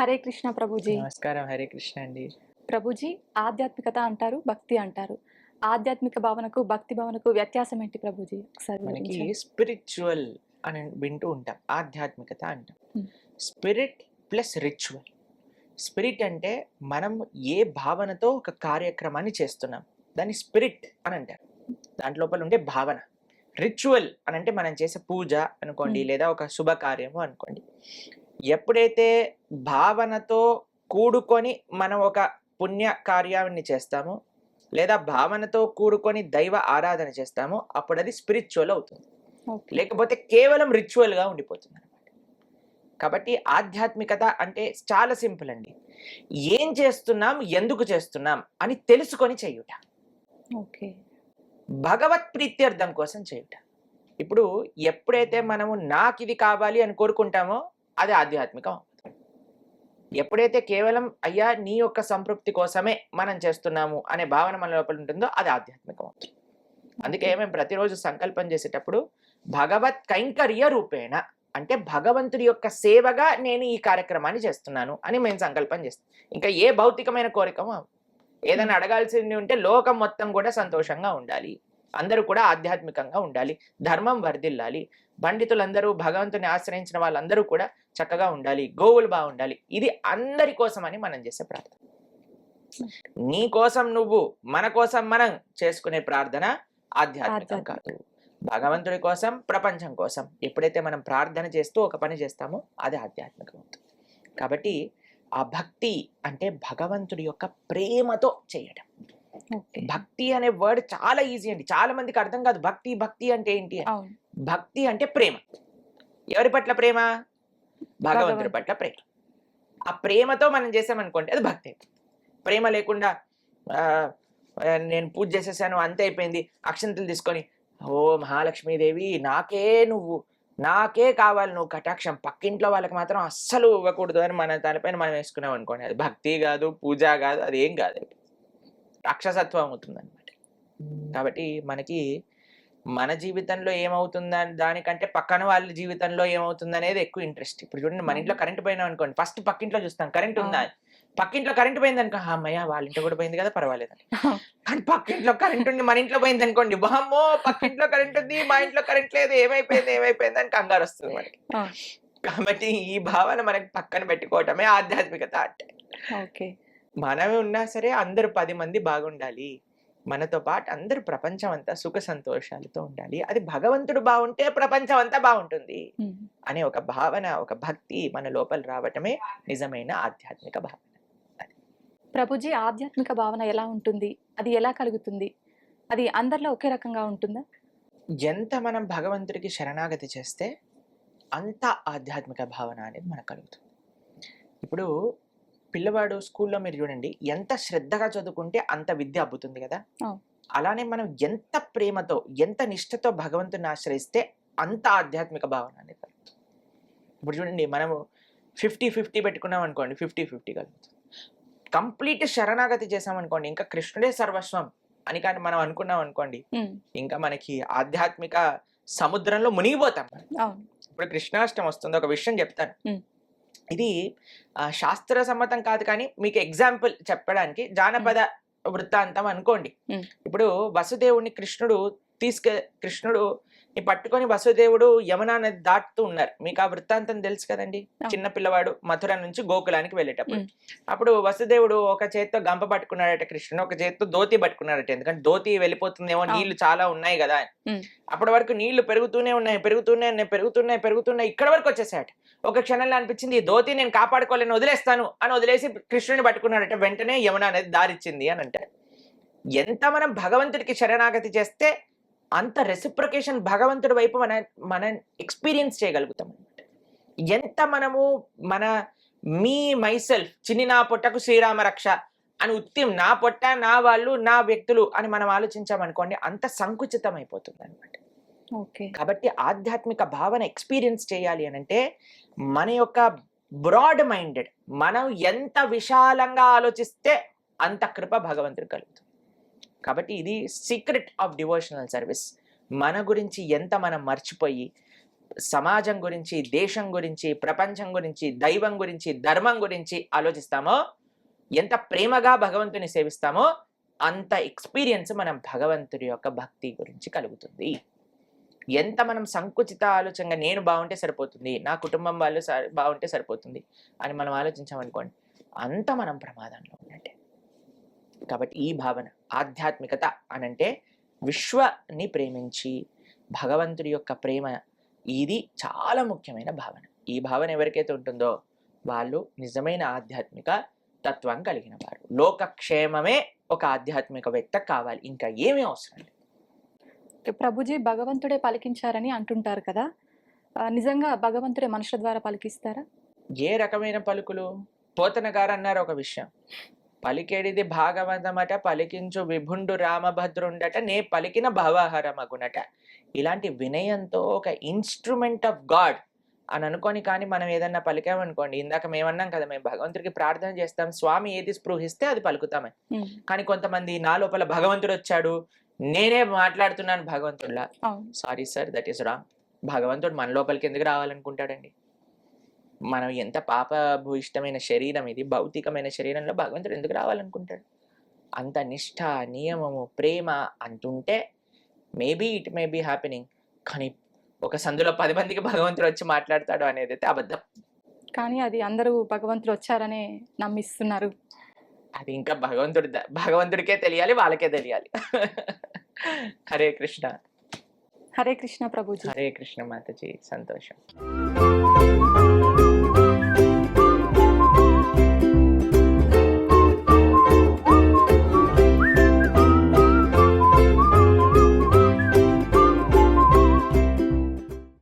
హరే కృష్ణ ప్రభుజీ. నమస్కారం హరే కృష్ణ అండి. ప్రభుజీ ఆధ్యాత్మికత అంటారు భక్తి అంటారు. ఆధ్యాత్మిక భావనకు భక్తి భావనకు వ్యత్యాసం ఏంటి ప్రభుజీ? ఒకసారి మనకి. స్పిరిచువల్ అని వింటూ ఉంటాం ఆధ్యాత్మికత అంటాం. స్పిరిట్ ప్లస్ రిచువల్ స్పిరిట్ అంటే మనం ఏ భావనతో ఒక కార్యక్రమాన్ని చేస్తున్నాం. దాన్ని స్పిరిట్ అని అంటారు దాంట్ లోపల ఉండే భావన. రిచువల్ అని అంటే మనం చేసే పూజ అనుకోండి. లేదా ఒక శుభకార్యము అనుకోండి. ఎప్పుడైతే భావనతో కూడుకొని మనం ఒక పుణ్య కార్యాన్ని చేస్తామో లేదా భావనతో కూడుకొని దైవ ఆరాధన చేస్తామో అప్పుడు అది స్పిరిచువల్ అవుతుంది. లేకపోతే కేవలం రిచువల్గా ఉండిపోతుంది అనమాట కాబట్టి ఆధ్యాత్మికత అంటే చాలా సింపుల్ అండి. ఏం చేస్తున్నాం ఎందుకు చేస్తున్నాం అని తెలుసుకొని చేయుట. ఓకే. భగవత్ ప్రీత్యర్థం కోసం చేయుట. ఇప్పుడు ఎప్పుడైతే మనము నాకు ఇది కావాలి అని కోరుకుంటామో అది ఆధ్యాత్మికం ఎప్పుడైతే కేవలం అయ్యా నీ యొక్క సంతృప్తి కోసమే మనం చేస్తున్నాము అనే భావన మన లోపల ఉంటుందో అది ఆధ్యాత్మికం అవుతుంది. అందుకే మేము ప్రతిరోజు సంకల్పం చేసేటప్పుడు భగవత్ కైంకర్య రూపేణ అంటే భగవంతుడి యొక్క సేవగా నేను ఈ కార్యక్రమాన్ని చేస్తున్నాను అని మేము సంకల్పం చేస్తాం. ఇంకా ఏ భౌతికమైన కోరికమో ఏదైనా అడగాల్సింది ఉంటే లోకం మొత్తం కూడా సంతోషంగా ఉండాలి. అందరూ కూడా ఆధ్యాత్మికంగా ఉండాలి. ధర్మం వర్ధిల్లాలి. పండితులందరూ భగవంతుని ఆశ్రయించిన వాళ్ళందరూ కూడా చక్కగా ఉండాలి గోవులు బాగుండాలి. ఇది అందరి కోసమని మనం చేసే ప్రార్థన. నీ కోసం నువ్వు మన కోసం మనం చేసుకునే ప్రార్థన ఆధ్యాత్మికం కాదు. భగవంతుడి కోసం ప్రపంచం కోసం ఎప్పుడైతే మనం ప్రార్థన చేస్తూ ఒక పని చేస్తామో అది ఆధ్యాత్మికం అవుతుంది. కాబట్టి ఆ భక్తి అంటే భగవంతుడి యొక్క ప్రేమతో చేయడం. భక్తి అనే వర్డ్ చాలా ఈజీ అండి. చాలా మందికి అర్థం కాదు. భక్తి భక్తి అంటే ఏంటి అని. భక్తి అంటే ప్రేమ. ఎవరి పట్ల ప్రేమ? భగవంతుడి. పట్ల ప్రేమ. ఆ ప్రేమతో మనం చేసామనుకోండి అది భక్తి. ప్రేమ లేకుండా నేను పూజ చేసేసాను అంతే అయిపోయింది అక్షంతలు తీసుకొని ఓ మహాలక్ష్మీదేవి నాకే నువ్వు నాకే కావాలి నువ్వు కటాక్షం. పక్కింట్లో వాళ్ళకి మాత్రం అస్సలు ఇవ్వకూడదు అని మన తలపైన మనం వేసుకున్నాం అనుకోండి అది భక్తి కాదు పూజ కాదు అది ఏం కాదు. రాక్షసత్వం అవుతుంది అనమాట కాబట్టి మనకి మన జీవితంలో ఏమవుతుందని దానికంటే పక్కన వాళ్ళ జీవితంలో ఏమవుతుంది అనేది ఎక్కువ ఇంట్రెస్ట్ ఇప్పుడు చూడండి మన ఇంట్లో కరెంట్ పోయినా అనుకోండి ఫస్ట్ పక్కింట్లో చూస్తాం కరెంట్ ఉందా. పక్కింట్లో కరెంట్ పోయింది అనుకో అమ్మయ్య వాళ్ళ ఇంట్లో కూడా పోయింది కదా పర్వాలేదు కానీ పక్కింట్లో కరెంట్ ఉంది మన ఇంట్లో పోయింది అనుకోండి బామ్మో పక్కింట్లో కరెంట్ ఉంది మా ఇంట్లో కరెంట్ లేదు ఏమైపోయింది ఏమైపోయింది అని కంగారు వస్తుంది మనకి. కాబట్టి ఈ భావన మనకి పక్కన పెట్టుకోవటమే ఆధ్యాత్మికత అంటే. మనమే ఉన్నా సరే అందరూ పది మంది బాగుండాలి. మనతో పాటు అందరూ ప్రపంచం అంతా సుఖ సంతోషాలతో ఉండాలి. అది భగవంతుడు బాగుంటే ప్రపంచం అంతా బాగుంటుంది. అనే ఒక భావన ఒక భక్తి మన లోపల రావటమే నిజమైన ఆధ్యాత్మిక భావన. ప్రభుజీ ఆధ్యాత్మిక భావన ఎలా ఉంటుంది? అది ఎలా కలుగుతుంది? అది అందరిలో ఒకే రకంగా ఉంటుందా? ఎంత మనం భగవంతుడికి శరణాగతి చేస్తే అంత ఆధ్యాత్మిక భావన అనేది మనకు కలుగుతుంది. ఇప్పుడు పిల్లవాడు స్కూల్లో మీరు చూడండి ఎంత శ్రద్ధగా చదువుకుంటే అంత విద్య అబ్బుతుంది కదా. అలానే మనం ఎంత ప్రేమతో ఎంత నిష్ఠతో భగవంతుని ఆశ్రయిస్తే అంత ఆధ్యాత్మిక భావన అనేది కలుగుతుంది ఇప్పుడు చూడండి మనము ఫిఫ్టీ ఫిఫ్టీ పెట్టుకున్నాం అనుకోండి ఫిఫ్టీ ఫిఫ్టీ కలుగుతుంది కంప్లీట్ శరణాగతి చేసామనుకోండి ఇంకా కృష్ణుడే సర్వస్వం అని కానీ మనం అనుకున్నాం అనుకోండి. ఇంకా మనకి ఆధ్యాత్మిక సముద్రంలో మునిగిపోతాం ఇప్పుడు కృష్ణాష్టమి వస్తుంది ఒక విషయం చెప్తాను. ఇది ఆ, శాస్త్ర సమ్మతం కాదు కానీ మీకు ఎగ్జాంపుల్ చెప్పడానికి జానపద వృత్తాంతం అనుకోండి. ఇప్పుడు వసుదేవుని కృష్ణుడు తీసుకె కృష్ణుడు ని పట్టుకొని వసుదేవుడు యమునా నది దాటుతూ ఉన్నారు. మీకు ఆ వృత్తాంతం తెలుసు కదండి. చిన్న పిల్లవాడు మథుర నుంచి గోకులానికి వెళ్ళేటప్పుడు. అప్పుడు వసుదేవుడు ఒక చేత్తో గంప పట్టుకున్నాడట కృష్ణుడు ఒక చేత్తో ధోతి పట్టుకున్నాడట. ఎందుకంటే ధోతి వెళ్ళిపోతుందేమో. నీళ్ళు చాలా ఉన్నాయి కదా. అప్పటి వరకు నీళ్ళు పెరుగుతూనే ఉన్నాయి పెరుగుతూనే ఉన్నాయి పెరుగుతున్నాయి పెరుగుతున్నాయి. ఇక్కడ వరకు వచ్చేసాయట. ఒక క్షణంలో అనిపించింది ఈ ధోతి నేను కాపాడుకోలేని వదిలేస్తాను అని వదిలేసి కృష్ణుని పట్టుకున్నాడట. వెంటనే యమున అనేది దారిచ్చింది అని అంటారు. ఎంత మనం భగవంతుడికి శరణాగతి చేస్తే అంత రెసిప్రొకేషన్ భగవంతుడి వైపు మన మన ఎక్స్పీరియన్స్ చేయగలుగుతాం అనమాట ఎంత మనము మన మీ మైసెల్ఫ్ చిన్ని నా పొట్టకు శ్రీరామ రక్ష అని ఉత్తి నా పొట్ట నా వాళ్ళు నా వ్యక్తులు అని మనం ఆలోచించామనుకోండి అంత సంకుచితం అయిపోతుంది అనమాట ఓకే. కాబట్టి ఆధ్యాత్మిక భావన ఎక్స్పీరియన్స్ చేయాలి అని అంటే మన యొక్క బ్రాడ్ మైండెడ్ మనం ఎంత విశాలంగా ఆలోచిస్తే అంత కృప భగవంతుడు కలుగుతుంది. కాబట్టి ఇది సీక్రెట్ ఆఫ్ డివోషనల్ సర్వీస్ మన గురించి ఎంత మనం మర్చిపోయి సమాజం గురించి దేశం గురించి ప్రపంచం గురించి దైవం గురించి ధర్మం గురించి ఆలోచిస్తామో ఎంత ప్రేమగా భగవంతుని సేవిస్తామో అంత ఎక్స్పీరియన్స్ మనం భగవంతుడి యొక్క భక్తి గురించి కలుగుతుంది. ఎంత మనం సంకుచిత ఆలోచనగా నేను బాగుంటే సరిపోతుంది నా కుటుంబం వాళ్ళు స- బాగుంటే సరిపోతుంది అని మనం ఆలోచించామనుకోండి అంత మనం ప్రమాదంలో ఉన్నట్టే. కాబట్టి ఈ భావన ఆధ్యాత్మికత అనంటే విశ్వని ప్రేమించి భగవంతుడి యొక్క ప్రేమ ఇది చాలా ముఖ్యమైన భావన. ఈ భావన ఎవరికైతే ఉంటుందో వాళ్ళు నిజమైన ఆధ్యాత్మిక తత్వం కలిగిన వారు. లోకక్షేమమే ఒక ఆధ్యాత్మికవేత్త కావాలి ఇంకా ఏమీ అవసరం లేదు. ప్రభుజీ భగవంతుడే పలికించారని అంటుంటారు కదా. నిజంగా భగవంతుడే మనుషుల ద్వారా పలికిస్తారా? ఏ రకమైన పలుకులు? పోతన గారు అన్నారు ఒక విషయం. పలికేడిది భాగవతమట పలికించు విభుండు రామభద్రుండట నే పలికిన భవహరమగునట. ఇలాంటి వినయంతో ఒక ఇన్స్ట్రుమెంట్ ఆఫ్ గాడ్ అని అనుకొని కానీ మనం ఏదన్నా పలికామనుకోండి ఇందాక మేమన్నాం కదా మేము భగవంతుడికి ప్రార్థన చేస్తాం స్వామి ఏది స్పృహిస్తే అది పలుకుతామని ఉమ్, కానీ కొంతమంది నా లోపల భగవంతుడు వచ్చాడు నేనే మాట్లాడుతున్నాను భగవంతుడిలా. Sorry sir that is wrong భగవంతుడు మన లోపలికి ఎందుకు రావాలనుకుంటాడండి? మనం ఎంత పాప భూయిష్టమైన శరీరం ఇది భౌతికమైన శరీరంలో భగవంతుడు ఎందుకు రావాలనుకుంటాడు? అంత నిష్ఠ నియమము ప్రేమ అంటుంటే maybe it may be happening. కానీ ఒక సందులో పది మందికి భగవంతుడు వచ్చి మాట్లాడతాడు అనేది అయితే అబద్ధం. కానీ అది అందరూ భగవంతుడు వచ్చారనే నమ్మిస్తున్నారు. అది ఇంకా భగవంతుడి భగవంతుడికే తెలియాలి వాళ్ళకే తెలియాలి. హరే కృష్ణ. హరే కృష్ణ ప్రభుజీ. హరే కృష్ణ మాతజీ సంతోషం.